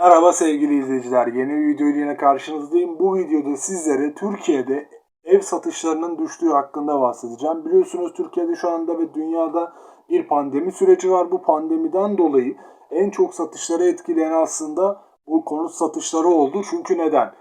Merhaba sevgili izleyiciler. Yeni bir video ile karşınızdayım. Bu videoda sizlere Türkiye'de ev satışlarının düştüğü hakkında bahsedeceğim. Biliyorsunuz Türkiye'de şu anda ve dünyada bir pandemi süreci var. Bu pandemiden dolayı en çok satışları etkileyen aslında bu konut satışları oldu. Çünkü neden?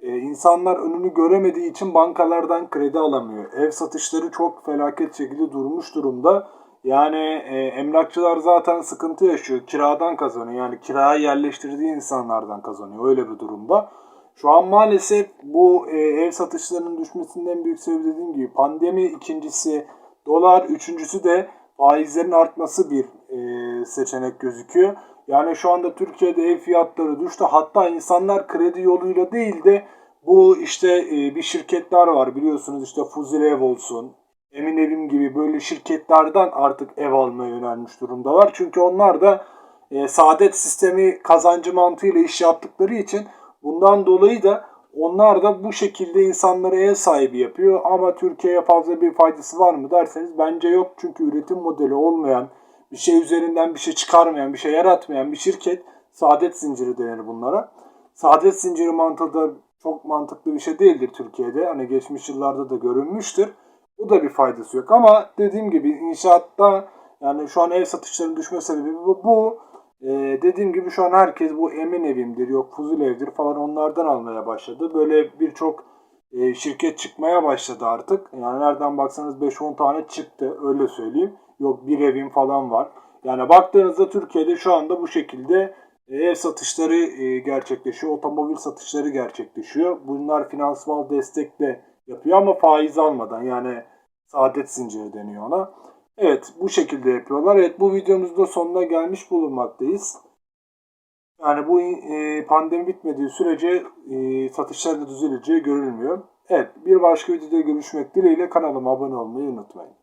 Ee, insanlar önünü göremediği için bankalardan kredi alamıyor. Ev satışları çok felaket şekilde durmuş durumda. Yani e, emlakçılar zaten sıkıntı yaşıyor. Kiradan kazanıyor. Yani kiraya yerleştirdiği insanlardan kazanıyor. Öyle bir durumda. Şu an maalesef bu e, ev satışlarının düşmesinin en büyük sebebi dediğim gibi pandemi ikincisi dolar üçüncüsü de faizlerin artması bir e, seçenek gözüküyor. Yani şu anda Türkiye'de ev fiyatları düştü. Hatta insanlar kredi yoluyla değil de bu işte e, bir şirketler var biliyorsunuz işte Fuzil Ev olsun, Emin Evim gibi böyle şirketlerden artık ev almaya yönelmiş durumdalar. Çünkü onlar da e, saadet sistemi kazancı mantığıyla iş yaptıkları için bundan dolayı da onlar da bu şekilde insanları ev sahibi yapıyor. Ama Türkiye'ye fazla bir faydası var mı derseniz bence yok. Çünkü üretim modeli olmayan, bir şey üzerinden bir şey çıkarmayan, bir şey yaratmayan bir şirket saadet zinciri denir bunlara. Saadet zinciri mantığı da çok mantıklı bir şey değildir Türkiye'de. Hani geçmiş yıllarda da görünmüştür. Bu da bir faydası yok. Ama dediğim gibi inşaatta yani şu an ev satışlarının düşme sebebi bu. bu. Ee, dediğim gibi şu an herkes bu emin evimdir, yok fuzul evdir falan onlardan almaya başladı. Böyle birçok e, şirket çıkmaya başladı artık. Yani nereden baksanız 5-10 tane çıktı öyle söyleyeyim. Yok bir evim falan var. Yani baktığınızda Türkiye'de şu anda bu şekilde e, ev satışları e, gerçekleşiyor. Otomobil satışları gerçekleşiyor. Bunlar finansal destekle yapıyor ama faiz almadan yani saadet zinciri deniyor ona. Evet bu şekilde yapıyorlar. Evet bu videomuzda sonuna gelmiş bulunmaktayız. Yani bu e, pandemi bitmediği sürece e, satışlar da düzeleceği görülmüyor. Evet bir başka videoda görüşmek dileğiyle kanalıma abone olmayı unutmayın.